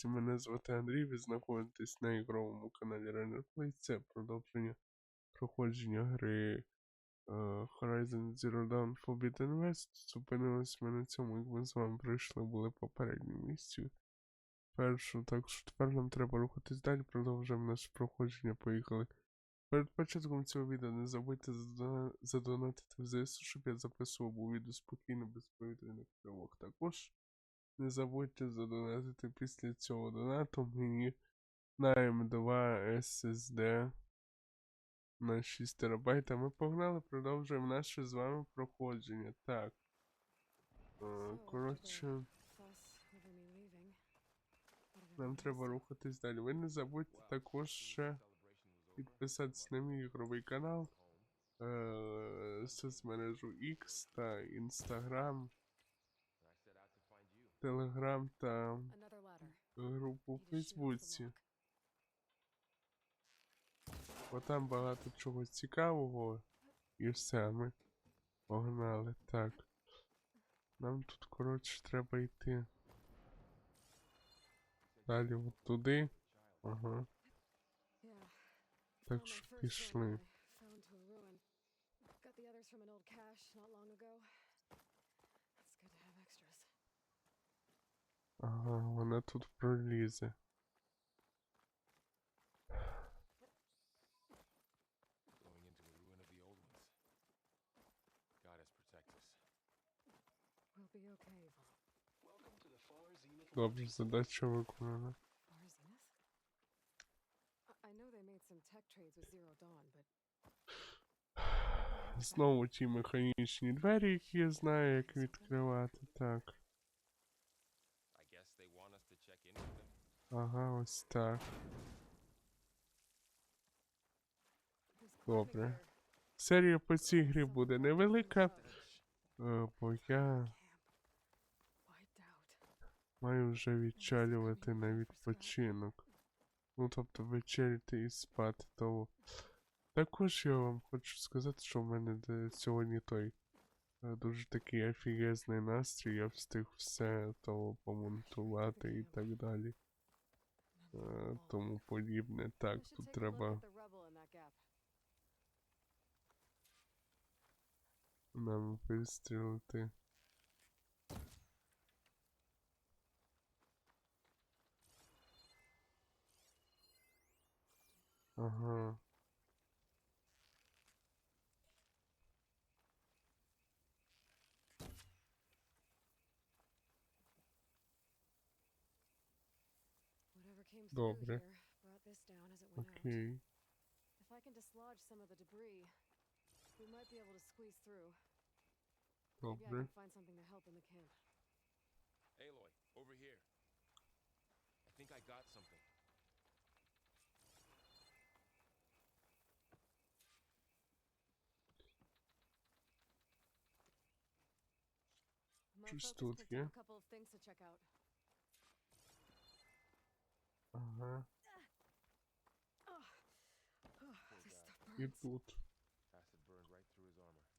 друзі, мене звати Андрій, ви знаходитесь на ігровому каналі Runner Play. Це продовження проходження гри е, Horizon Zero Dawn Forbidden West. Зупинились ми на цьому, як ми з вами пройшли, були попередню місцю. Першу, так що тепер нам треба рухатись далі, продовжуємо наше проходження, поїхали. Перед початком цього відео не забудьте задонатити в ЗСУ, щоб я записував у відео спокійно, без повітряних тривог. Також не забудьте задонатити після цього донату мені на М2 SSD на 6 ТБ. Ми погнали, продовжуємо наше з вами проходження. Так. Е, Коротше, нам треба рухатись далі. Ви не забудьте також ще підписатися на мій ігровий канал, е, соцмережу X та Instagram, Telegram та групу в Фейсбуці. Бо там багато чого цікавого. І все, ми погнали. Так. Нам тут, коротше, треба йти. Далі от туди. Ага. Так що пішли. Got the others from an old cache not long ago. It's good to have extras. Ага, вона тут пролізе. Добре, задача виконана. Знову ті механічні двері, які я знаю, як відкривати. Так. Ага, ось так. Добре. Серія по цій грі буде невелика, е, бо я маю вже відчалювати на відпочинок. Ну, тобто вечеряти і спати, тому. Також я вам хочу сказати, що в мене сьогодні той е, дуже такий офігезний настрій, я встиг все того помонтувати і так далі. Е, тому подібне. Так, тут треба нам вистрілити. Ага. out. Окей. If I can dislodge some of the debris, we might be able to squeeze through. Maybe I Добре. can find something to help in the camp. Aloy, over here. I think I got something. My Щось focus тут picked є. up a couple of things to check out. І тут. Acid burned right through his armor.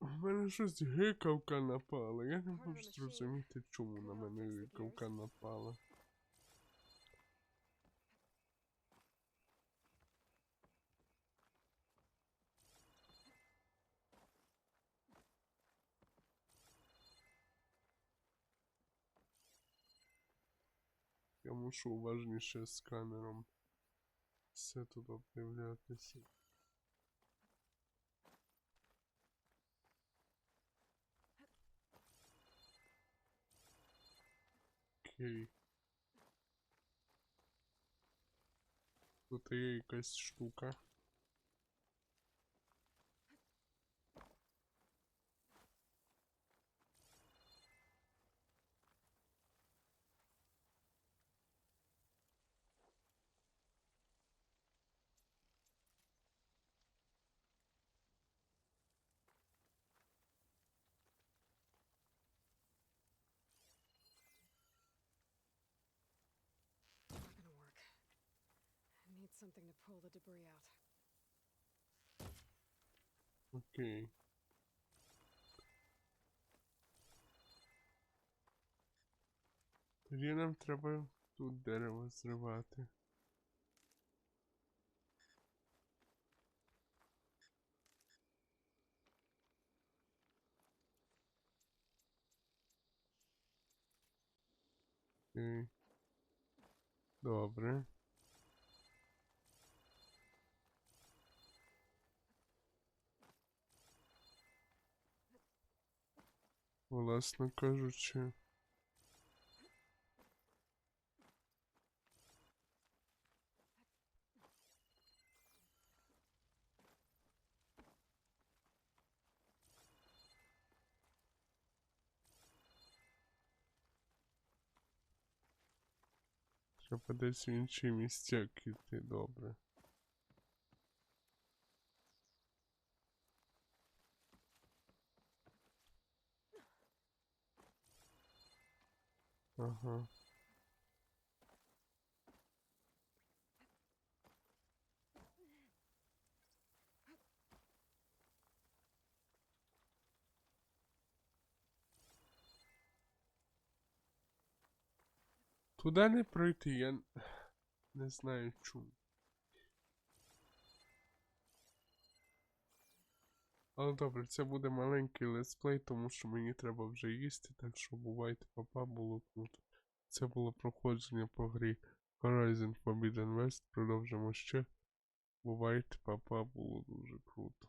У мене щось гикавка напала. Я не можу зрозуміти, чому на мене гикавка напала. Я мушу уважніше з камером все тут обдивлятися. Окей. Тут є якась штука. Something to pull the debris out. Окей. Тоді нам треба тут дерево зривати. Добре. Власно кажучи. Треба десь в інші місця кіти, добре. Ага. Туди не пройти, я не знаю чому. Але добре, це буде маленький летсплей, тому що мені треба вже їсти, так що бувайте, папа, було круто. Це було проходження по грі Horizon Forbidden West. Продовжимо ще. Бувайте, папа, було дуже круто.